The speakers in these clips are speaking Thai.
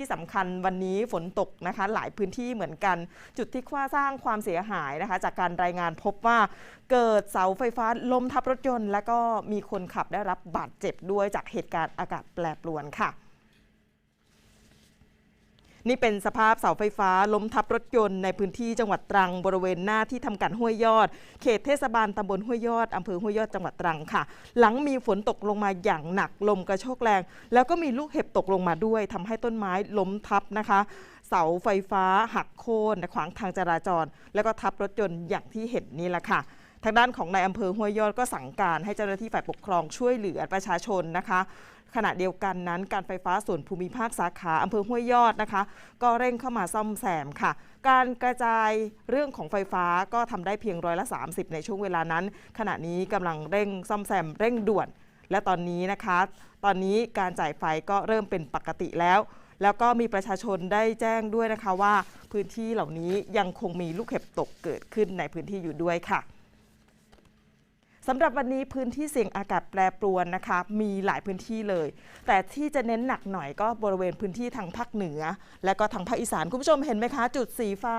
ที่สำคัญวันนี้ฝนตกนะคะหลายพื้นที่เหมือนกัน จุดที่ว่าสร้างความเสียหายนะคะ จากการรายงานพบว่าเกิดเสาไฟฟ้าล้มทับรถยนต์ และก็มีคนขับได้รับบาดเจ็บด้วยจากเหตุการณ์อากาศแปรปรวนค่ะ นี่เป็นสภาพเสาไฟฟ้าล้มทับรถยนต์ในพื้นที่จังหวัดตรัง บริเวณหน้าที่ทำการห้วยยอด เขตเทศบาลตำบลห้วยยอดอำเภอห้วยยอดจังหวัดตรังค่ะ หลังมีฝนตกลงมาอย่างหนักลมกระโชกแรง แล้วก็มีลูกเห็บตกลงมาด้วยทำให้ต้นไม้ล้มทับนะคะ เสาไฟฟ้าหักโค่นขวางทางจราจร แล้วก็ทับรถยนต์อย่างที่เห็นนี่แหละค่ะ ทางด้านของนายอำเภอห้วยยอดก็สั่งการให้เจ้าหน้าที่ฝ่ายปกครองช่วยเหลือประชาชนนะคะ ขณะเดียวกันนั้นการไฟฟ้าส่วนภูมิภาคสาขาอำเภอห้วยยอดนะคะ ก็เร่งเข้ามาซ่อมแซมค่ะ การกระจายเรื่องของไฟฟ้าก็ทำได้เพียงร้อยละ 30 ในช่วงเวลานั้น ขณะนี้กำลังเร่งซ่อมแซมเร่งด่วน และตอนนี้นะคะ ตอนนี้การจ่ายไฟก็เริ่มเป็นปกติแล้วแล้วก็มีประชาชนได้แจ้งด้วยนะคะว่าพื้นที่เหล่านี้ยังคงมีลูกเห็บตกเกิดขึ้นในพื้นที่อยู่ด้วยค่ะ สำหรับวันนี้พื้นที่เสี่ยงอากาศแปรปรวนนะคะ มีหลายพื้นที่เลย แต่ที่จะเน้นหนักหน่อยก็บริเวณพื้นที่ทางภาคเหนือ และก็ทางภาคอีสานคุณผู้ชมเห็นไหมคะ จุดสีฟ้า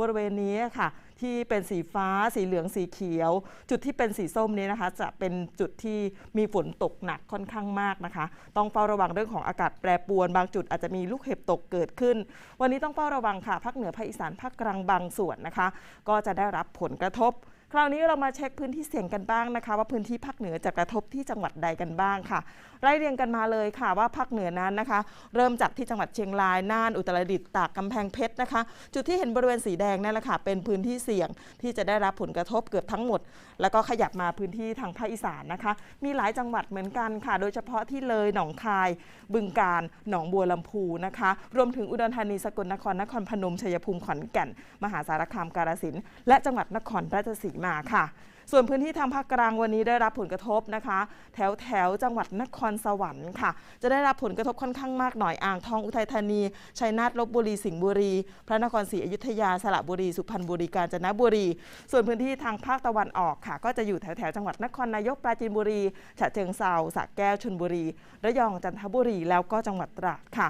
บริเวณนี้ค่ะ ที่เป็นสีฟ้า สีเหลืองสีเขียว จุดที่เป็นสีส้มนี้นะคะ จะเป็นจุดที่มีฝนตกหนักค่อนข้างมากนะคะ ต้องเฝ้าระวังเรื่องของอากาศแปรปรวน บางจุดอาจจะมีลูกเห็บตกเกิดขึ้น วันนี้ต้องเฝ้าระวังค่ะภาคเหนือภาคอีสานภาคกลางบางส่วนนะคะ ก็จะได้รับผลกระทบ คราวนี้เรามาเช็คพื้นที่เสี่ยงกันบ้างนะคะ ว่าพื้นที่ภาคเหนือจะกระทบที่จังหวัดใดกันบ้างค่ะ ไล่เรียงกันมาเลยค่ะว่าภาคเหนือนั้นนะคะ เริ่มจากที่จังหวัดเชียงรายน่านอุตรดิตถ์ตากกำแพงเพชรนะคะ จุดที่เห็นบริเวณสีแดงนั่นแหละค่ะเป็นพื้นที่เสี่ยงที่จะได้รับผลกระทบเกือบทั้งหมด แล้วก็ขยับมาพื้นที่ทางภาคอีสานนะคะ มีหลายจังหวัดเหมือนกันค่ะ โดยเฉพาะที่เลยหนองคาย บึงกาฬหนองบัวลำพูนะคะ รวมถึงอุดรธานีสกลนครนครพนมชัยภูมิขอนแก่น มหาสารคามกาฬสินธุ์และจังหวัดนครราชสีมาค่ะ ส่วนพื้นที่ทางภาคกลางวันนี้ได้รับผลกระทบนะคะ แถวแถวจังหวัดนครสวรรค์ค่ะ จะได้รับผลกระทบค่อนข้างมากหน่อยอ่างทองอุทัยธานีชัยนาทลบบุรีสิงห์บุรี พระนครศรีอยุธยาสระบุรีสุพรรณบุรีกาญจนบุรี ส่วนพื้นที่ทางภาคตะวันออกค่ะ ก็จะอยู่แถวแถวจังหวัดนครนายกปราจีนบุรีฉะเชิงเซาสระแก้วชลบุรี ระยองจันทบุรีแล้วก็จังหวัดตราดค่ะ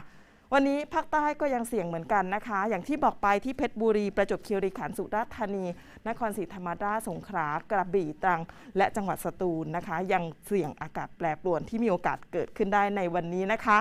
วันนี้ภาคใต้ก็ยังเสี่ยงเหมือนกันนะคะ อย่างที่บอกไปที่เพชรบุรี ประจวบคีรีขันธ์สุราษฎร์ธานี นครศรีธรรมราชสงขลากระบี่ตรัง และจังหวัดสตูลนะคะ ยังเสี่ยงอากาศแปรปรวนที่มีโอกาสเกิดขึ้นได้ในวันนี้นะคะ